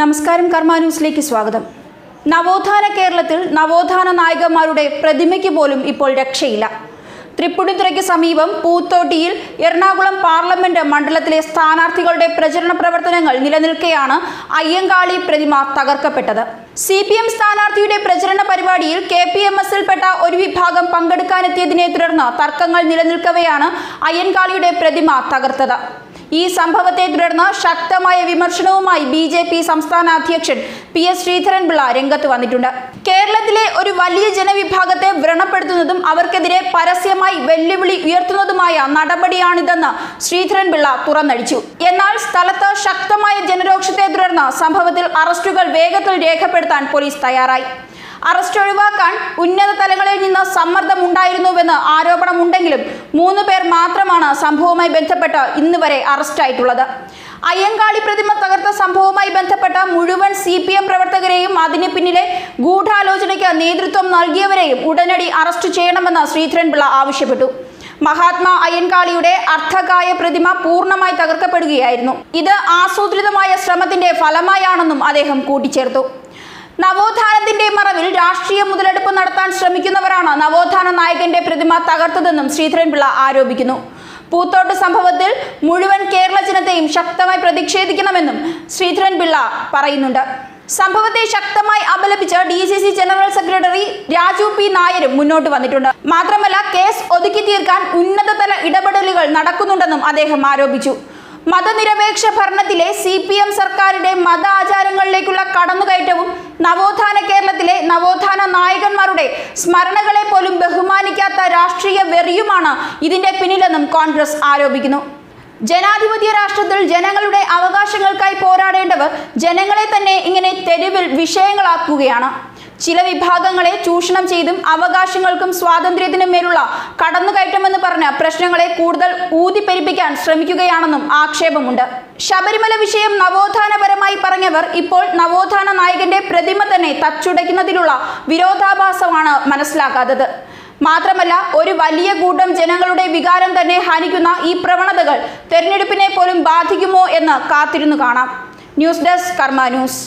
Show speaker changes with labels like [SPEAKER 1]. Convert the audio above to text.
[SPEAKER 1] നമസ്കാരം കർമ്മ ന്യൂസിലേക്ക് സ്വാഗതം. നവോത്ഥാന കേരളത്തിൽ നവോത്ഥാന നായകന്മാരുടെ പ്രതിമയ്ക്ക് പോലും ഇപ്പോൾ രക്ഷയില്ല. തൃപ്പുണിത്തുറയ്ക്ക് സമീപം പൂത്തോട്ടിയിൽ എറണാകുളം പാർലമെന്റ് മണ്ഡലത്തിലെ സ്ഥാനാർത്ഥികളുടെ പ്രചരണ പ്രവർത്തനങ്ങൾ നിലനിൽക്കെയാണ് അയ്യങ്കാളി പ്രതിമ തകർക്കപ്പെട്ടത്. സി പി എം സ്ഥാനാർത്ഥിയുടെ പ്രചരണ പരിപാടിയിൽ കെ പി എം എസിൽപ്പെട്ട ഒരു വിഭാഗം പങ്കെടുക്കാനെത്തിയതിനെ തുടർന്ന് തർക്കങ്ങൾ നിലനിൽക്കവെയാണ് അയ്യൻകാളിയുടെ പ്രതിമ തകർത്തത്. ഈ സംഭവത്തെ തുടർന്ന് ശക്തമായ വിമർശനവുമായി ബി ജെ പി സംസ്ഥാന അധ്യക്ഷൻ പി എസ് ശ്രീധരൻപിള്ള രംഗത്ത് വന്നിട്ടുണ്ട്. കേരളത്തിലെ ഒരു വലിയ ജനവിഭാഗത്തെ വ്രണപ്പെടുത്തുന്നതും അവർക്കെതിരെ പരസ്യമായി വെല്ലുവിളി ഉയർത്തുന്നതുമായ നടപടിയാണിതെന്ന് ശ്രീധരൻപിള്ള തുറന്നടിച്ചു. എന്നാൽ സ്ഥലത്ത് ശക്തമായ ജനരോക്ഷത്തെ തുടർന്ന് സംഭവത്തിൽ അറസ്റ്റുകൾ വേഗത്തിൽ രേഖപ്പെടുത്താൻ പോലീസ് തയ്യാറായി. അറസ്റ്റ് ഒഴിവാക്കാൻ ഉന്നത തലങ്ങളിൽ നിന്ന് സമ്മർദ്ദം സമ്മർദ്ദമുണ്ടായിരുന്നുവെന്ന് ആരോപണമുണ്ടെങ്കിലും മൂന്ന് പേർ മാത്രമാണ് സംഭവവുമായി ബന്ധപ്പെട്ട് ഇന്ന് വരെ അറസ്റ്റായിട്ടുള്ളത്. അയ്യങ്കാളി പ്രതിമ തകർത്ത സംഭവവുമായി ബന്ധപ്പെട്ട മുഴുവൻ സി പി എം പ്രവർത്തകരെയും അതിന് പിന്നിലെ ഗൂഢാലോചനയ്ക്ക് നേതൃത്വം നൽകിയവരെയും ഉടനടി അറസ്റ്റ് ചെയ്യണമെന്ന് ശ്രീധരൻപിള്ള ആവശ്യപ്പെട്ടു. മഹാത്മാ അയ്യൻകാളിയുടെ അർത്ഥകായ പ്രതിമ പൂർണമായി തകർക്കപ്പെടുകയായിരുന്നു. ഇത് ആസൂത്രിതമായ ശ്രമത്തിന്റെ ഫലമായാണെന്നും അദ്ദേഹം കൂട്ടിച്ചേർത്തു. നവോത്ഥാനത്തിന്റെ മറവിൽ രാഷ്ട്രീയ മുതലെടുപ്പ് നടത്താൻ ശ്രമിക്കുന്നവരാണ് നവോത്ഥാന നായകന്റെ പ്രതിമ തകർത്തതെന്നും ശ്രീധരൻപിള്ള ആരോപിക്കുന്നു. പൂത്തോട്ട് സംഭവത്തിൽ മുഴുവൻ കേരള ജനതയും ശക്തമായി പ്രതിഷേധിക്കണമെന്നും ശ്രീധരൻപിള്ള പറയുന്നുണ്ട്. സംഭവത്തെ ശക്തമായി അപലപിച്ച് D C C general secretary Raju P നായരും മുന്നോട്ട് വന്നിട്ടുണ്ട്. മാത്രമല്ല കേസ് ഒതുക്കി തീർക്കാൻ ഉന്നതതല ഇടപെടലുകൾ നടക്കുന്നുണ്ടെന്നും അദ്ദേഹം ആരോപിച്ചു. മതനിരപേക്ഷ ഭരണത്തിലെ സി പി എം സർക്കാരിന്റെ മത ആചാരങ്ങളിലേക്കുള്ള കടന്നുകയറ്റവും നവോത്ഥാന കേരളത്തിലെ നവോത്ഥാന നായകന്മാരുടെ സ്മരണകളെ പോലും ബഹുമാനിക്കാത്ത രാഷ്ട്രീയ വെറിയുമാണ് ഇതിന്റെ പിന്നിലെന്നും കോൺഗ്രസ് ആരോപിക്കുന്നു. ജനാധിപത്യ രാഷ്ട്രത്തിൽ ജനങ്ങളുടെ അവകാശങ്ങൾക്കായി പോരാടേണ്ടവർ ജനങ്ങളെ തന്നെ ഇങ്ങനെ തെരുവിൽ വിഷയങ്ങളാക്കുകയാണ്. ചില വിഭാഗങ്ങളെ ചൂഷണം ചെയ്തും അവകാശങ്ങൾക്കും സ്വാതന്ത്ര്യത്തിനും മേലുള്ള കടന്നുകയറ്റമെന്ന് പറഞ്ഞ് പ്രശ്നങ്ങളെ കൂടുതൽ ഊതിപ്പെരിപ്പിക്കാൻ ശ്രമിക്കുകയാണെന്നും ആക്ഷേപമുണ്ട്. ശബരിമല വിഷയം നവോത്ഥാനപരമായി പറഞ്ഞവർ ഇപ്പോൾ നവോത്ഥാന നായകന്റെ പ്രതിമ തന്നെ തച്ചുടയ്ക്കുന്നതിലുള്ള വിരോധാഭാസമാണ് മനസ്സിലാക്കാത്തത് മാത്രമല്ല ഒരു വലിയ കൂട്ടം ജനങ്ങളുടെ വികാരം തന്നെ ഹനിക്കുന്ന ഈ പ്രവണതകൾ തെരഞ്ഞെടുപ്പിനെ പോലും ബാധിക്കുമോ എന്ന് കാത്തിരുന്നു കാണാം. News desk Karma news.